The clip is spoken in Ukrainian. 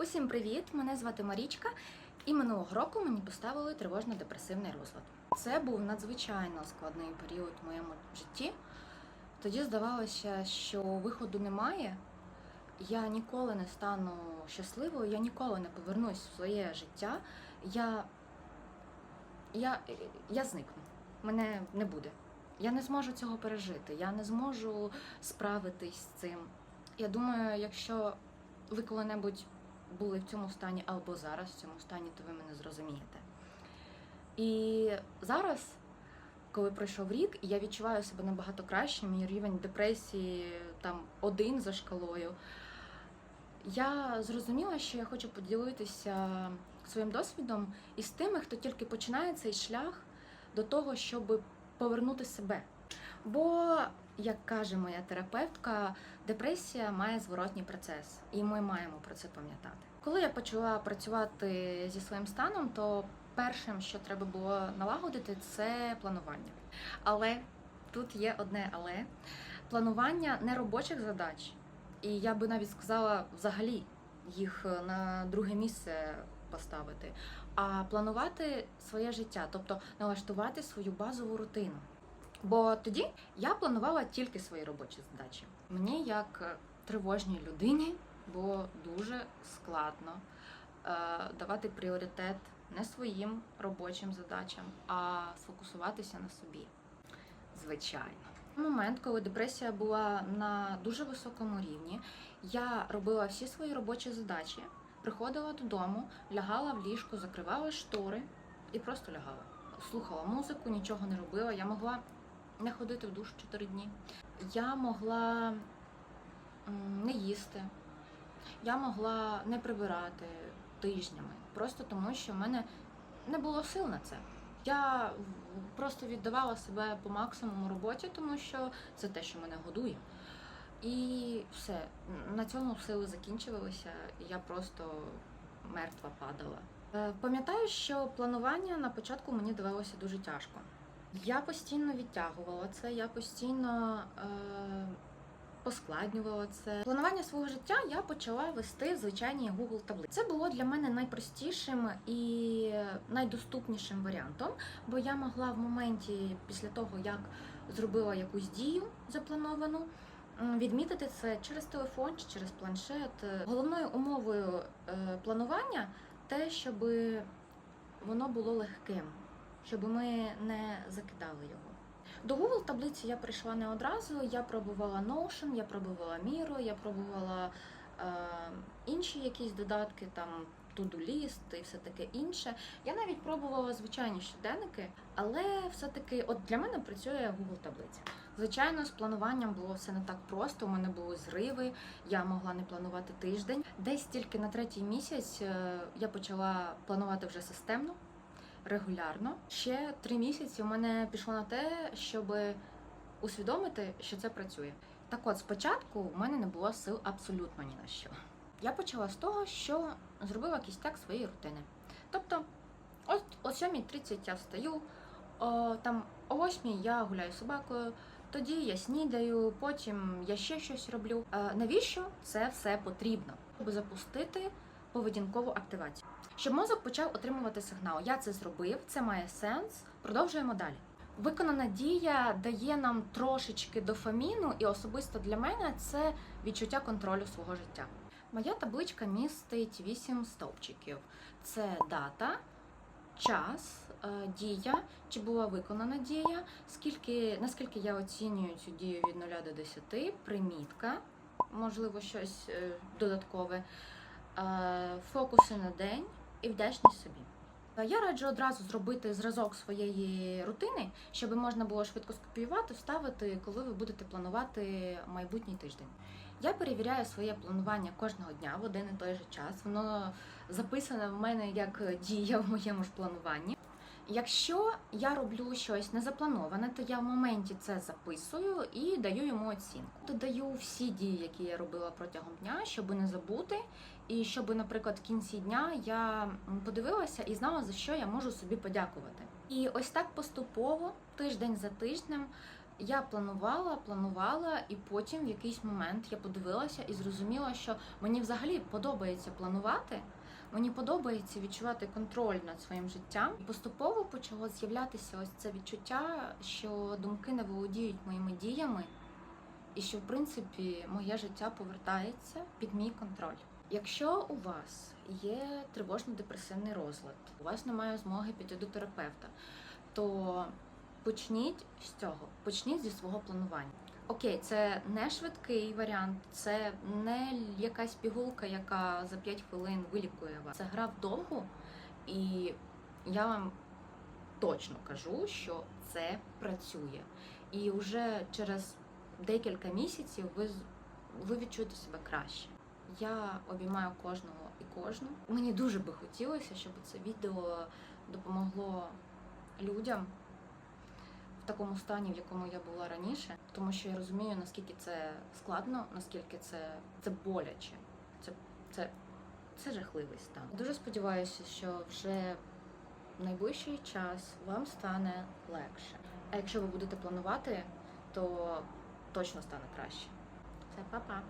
Усім привіт! Мене звати Марічка, і минулого року мені поставили тривожно-депресивний розлад. Це був надзвичайно складний період в моєму житті. Тоді здавалося, що виходу немає. Я ніколи не стану щасливою, я ніколи не повернусь в своє життя. Я, я, я зникну. Мене не буде. Я не зможу цього пережити. Я не зможу справитись з цим. Я думаю, якщо ви коли-небудь були в цьому стані або зараз в цьому стані, то ви мене зрозумієте. І зараз, коли пройшов рік, і я відчуваю себе набагато краще, мій рівень депресії там один за шкалою. Я зрозуміла, що я хочу поділитися своїм досвідом із тими, хто тільки починає цей шлях до того, щоб повернути себе. Бо, як каже моя терапевтка, депресія має зворотній процес, і ми маємо про це пам'ятати. Коли я почала працювати зі своїм станом, то першим, що треба було налагодити, це планування. Але тут є одне але планування не робочих задач, і я би навіть сказала взагалі їх на друге місце поставити, а планувати своє життя, тобто налаштувати свою базову рутину. Бо тоді я планувала тільки свої робочі задачі. Мені, як тривожній людині, було дуже складно е, давати пріоритет не своїм робочим задачам, а сфокусуватися на собі. Звичайно. Момент, коли депресія була на дуже високому рівні, я робила всі свої робочі задачі, приходила додому, лягала в ліжко, закривала штори і просто лягала. Слухала музику, нічого не робила. Я могла не ходити в душ 4 дні. Я могла не їсти, я могла не прибирати тижнями, просто тому що в мене не було сил на це. Я просто віддавала себе по максимуму роботі, тому що це те, що мене годує. І все, на цьому сили закінчувалися, і я просто мертва падала. Е, Пам'ятаю, що планування на початку мені давалося дуже тяжко. Я постійно відтягувала це, я постійно е, поскладнювала це. Планування свого життя я почала вести в звичайній Google таблиці. Це було для мене найпростішим і найдоступнішим варіантом, бо я могла в моменті після того, як зробила якусь дію заплановану. Відмітити це через телефон чи через планшет. Головною умовою е, планування те, щоб воно було легким, щоб ми не закидали його. До Google таблиці я прийшла не одразу. Я пробувала Notion, я пробувала Miro, я пробувала е, інші якісь додатки, там List і все таке інше. Я навіть пробувала звичайні щоденники, але все-таки от для мене працює Google таблиця. Звичайно, з плануванням було все не так просто. У мене були зриви, я могла не планувати тиждень. Десь тільки на третій місяць е, я почала планувати вже системно регулярно. Ще три місяці у мене пішло на те, щоб усвідомити, що це працює. Так от, спочатку у мене не було сил абсолютно ні на що. Я почала з того, що зробила кістяк своєї рутини. Тобто, от о 7.30 я встаю, о, там о 8 я гуляю собакою, тоді я снідаю, потім я ще щось роблю. Е, навіщо це все потрібно? Щоб запустити поведінкову активацію. Щоб мозок почав отримувати сигнал. Я це зробив, це має сенс. Продовжуємо далі. Виконана дія дає нам трошечки дофаміну, і особисто для мене це відчуття контролю свого життя. Моя табличка містить 8 стовпчиків: це дата, час, е, дія, чи була виконана дія, скільки, наскільки я оцінюю цю дію від 0 до 10, примітка, можливо, щось е, додаткове, фокуси на день і вдячність собі. Е, Я раджу одразу зробити зразок своєї рутини, щоб можна було швидко скопіювати, вставити, коли ви будете планувати майбутній тиждень. Я перевіряю своє планування кожного дня в один і той же час. Воно записане в мене як дія в моєму ж плануванні. Якщо я роблю щось незаплановане, то я в моменті це записую і даю йому оцінку. Додаю всі дії, які я робила протягом дня, щоб не забути, і щоб, наприклад, в кінці дня я подивилася і знала, за що я можу собі подякувати. І ось так поступово, тиждень за тижнем, Я планувала, планувала, і потім в якийсь момент я подивилася і зрозуміла, що мені взагалі подобається планувати. Мені подобається відчувати контроль над своїм життям. І поступово почало з'являтися ось це відчуття, що думки не володіють моїми діями, і що в принципі моє життя повертається під мій контроль. Якщо у вас є тривожно-депресивний розлад, у вас немає змоги піти до терапевта, то почніть з цього, почніть зі свого планування. Окей, це не швидкий варіант, це не якась пігулка, яка за 5 хвилин вилікує вас. Це гра вдовгу, і я вам точно кажу, що це працює. І вже через декілька місяців ви, ви відчуєте себе краще. Я обіймаю кожного і кожну. Мені дуже би хотілося, щоб це відео допомогло людям в такому стані, в якому я була раніше, тому що я розумію, наскільки це складно, наскільки це, це боляче. Це, це, це жахливий стан. Дуже сподіваюся, що вже в найближчий час вам стане легше. А якщо ви будете планувати, то точно стане краще. Все, па-па!